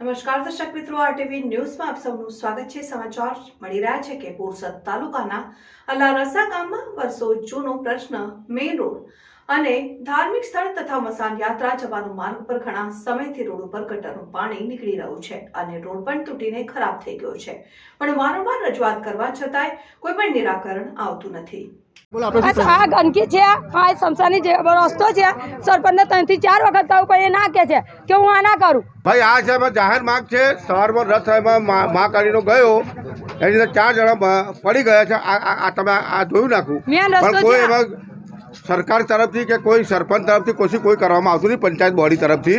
નમસ્કાર દર્શક મિત્રો આરટીવી ન્યૂઝમાં આપ સૌનું સ્વાગત છે. સમાચાર મળી રહ્યા છે કે બોરસદ તાલુકાના અલારસા ગામમાં વર્ષો જૂનો પ્રશ્ન, મેઇન રોડ અને ધાર્મિક સ્થળ તથા મસાન યાત્રા જવાનો માર્ગ પર ઘણા સમયથી રોડ ઉપર ગટરનું પાણી નીકળી રહ્યું છે અને રોડ પણ તૂટીને ખરાબ થઈ ગયો છે. પણ વારંવાર રજૂઆત કરવા છતાંય કોઈ પણ નિરાકરણ આવતું નથી. બસ આ ગંદકી છે આ સમસાની જે રસ્તો છે સરપંચને ત્રણથી ચાર વખત કહ્યું પણ એ ના કે છે કે હું આ ના કરું. ભાઈ આ છે જાહેર માર્ગ છે. સવારમાં રથ એમાં મા મહાકાળીનો ગયો. એની અંદર ચાર જણા પડી ગયા છે. આ તમે આ જોયું નાખું. કોઈ એમાં સરકાર તરફથી કે કોઈ સરપંચ તરફથી કોશી કોઈ કરવામાં આવતું નહીં પંચાયત બોડી તરફથી.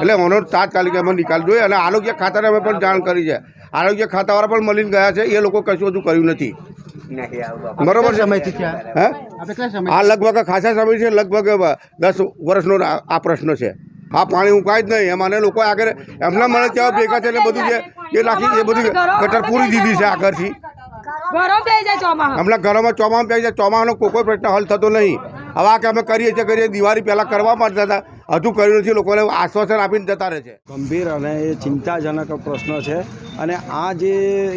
એટલે ઓનો તાત્કાલિક એમાં નિકાલ જોઈએ અને આરોગ્ય ખાતાને અમે પણ જાણ કરી છે. આરોગ્ય ખાતાવાળા પણ મળીને ગયા છે એ લોકો કશું હજુ કર્યું નથી. બરોબર છે? સમયથી હે? આ લગભગ ખાસા સમય છે લગભગ દસ વર્ષનો આ આ પ્રશ્ન છે. આ પાણી ઉકાય જ નહીં એમાં લોકો આગળ એમના મને કેવા ભેગા છે ને બધું જે એ નાખી એ બધું ગટર પૂરી દીધી છે આગળથી. ગરમ થઈ જાય ચોમાસા હમણાં ઘરોમાં ચોમામાં પડી જાય ચોમાનો કોઈ કોઈ પ્રશ્ન હલ થતો નહીં. હવે આ કે અમે કરીએ છીએ કરીએ દિવાળી પહેલાં કરવા માંગતા હતા હજુ કર્યું નથી લોકોને આશ્વાસન આપીને જતા રહે છે. ગંભીર અને એ ચિંતાજનક પ્રશ્ન છે. અને આ જે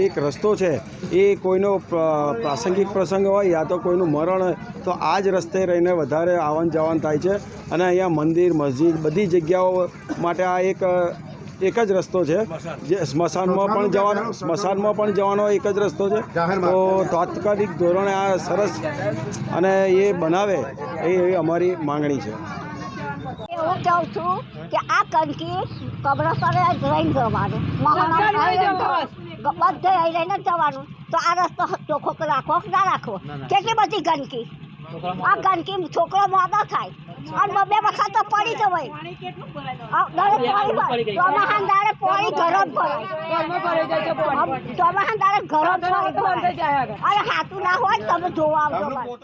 એક રસ્તો છે એ કોઈનો પ્ર- પ્રાસંગિક પ્રસંગ હોય યા તો કોઈનું મરણ હોય તો આ જ રસ્તે રહીને વધારે આવન જાવન થાય છે. અને અહીંયા મંદિર મસ્જિદ બધી જગ્યાઓ માટે આ એક એક જ રસ્તો છે. જે સ્મશાનમાં પણ જવાનો સ્મશાનમાં પણ જવાનો એક જ રસ્તો છે. તો તાત્કાલિક ધોરણે આ સરસ અને એ બનાવે એ અમારી માંગણી છે. હું કહું છું કે આ કણકી કબ્રસ્તાને જઈને જવાનું. બધે લઈને જવાનું. તો આ રસ્તો ચોખ્ખો રાખો ના રાખવો? કેટલી બધી ગંદકી આ ગંદકી છોકરો મોટો થાય. અને બબે વખત તો પડી જવાય પાણી ભરાય. ચોમાહાના દાડે પાણી ગરમ ભરાય ચોમાહાના દાડે ગરમ ભરાય. અને હાથું ના હોય તમે જોવા આવજો